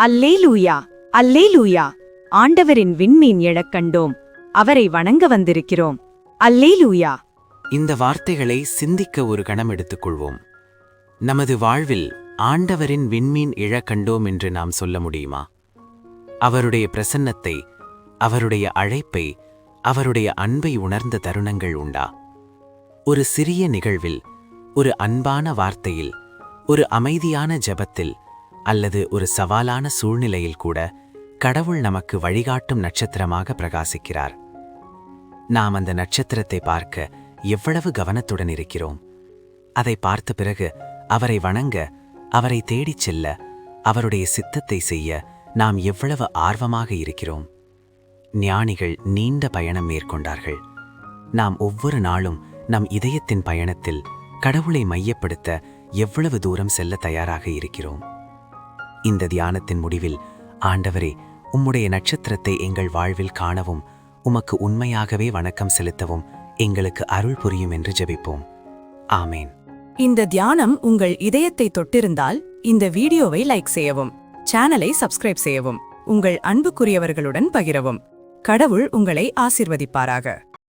அல்லேலூயா அல்லேலூயா. ஆண்டவரின் விண்மீன் எழக் கண்டோம். அவரை வணங்க வந்திருக்கிறோம். அல்லேலூயா. இந்த வார்த்தைகளை சிந்திக்க ஒரு கணம் எடுத்துக்கொள்வோம். நமது வாழ்வில் ஆண்டவரின் விண்மீன் இழக்கண்டோம் என்று நாம் சொல்ல முடியுமா? அவருடைய பிரசன்னத்தை அவருடைய அழைப்பை அவருடைய அன்பை உணர்ந்த தருணங்கள் உண்டா? ஒரு சிறிய நிகழ்வில் ஒரு அன்பான வார்த்தையில் ஒரு அமைதியான ஜெபத்தில் அல்லது ஒரு சவாலான சூழ்நிலையில் கூட கடவுள் நமக்கு வழிகாட்டும் நட்சத்திரமாக பிரகாசிக்கிறார். நாம் அந்த நட்சத்திரத்தை பார்க்க எவ்வளவு கவனத்துடன் இருக்கிறோம். அதை பார்த்த பிறகு அவரை வணங்க அவரை தேடிச் செல்ல அவருடைய சித்தத்தை செய்ய நாம் எவ்வளவு ஆர்வமாக இருக்கிறோம். ஞானிகள் நீண்ட பயணம் மேற்கொண்டார்கள். நாம் ஒவ்வொரு நாளும் நம் இதயத்தின் பயணத்தில் கடவுளை மையப்படுத்த எவ்வளவு தூரம் செல்ல தயாராக இருக்கிறோம். இந்த தியானத்தின் முடிவில் ஆண்டவரே உம்முடைய நட்சத்திரத்தை எங்கள் வாழ்வில் காணவும் உமக்கு உண்மையாகவே வணக்கம் செலுத்தவும் எங்களுக்கு அருள் புரியும் என்று ஜெபிப்போம். ஆமேன். இந்த தியானம் உங்கள் இதயத்தை தொட்டிருந்தால் இந்த வீடியோவை லைக் செய்யவும் சேனலை சப்ஸ்கிரைப் செய்யவும் உங்கள் அன்புக்குரியவர்களுடன் பகிரவும். கடவுள் உங்களை ஆசிர்வதிப்பாராக.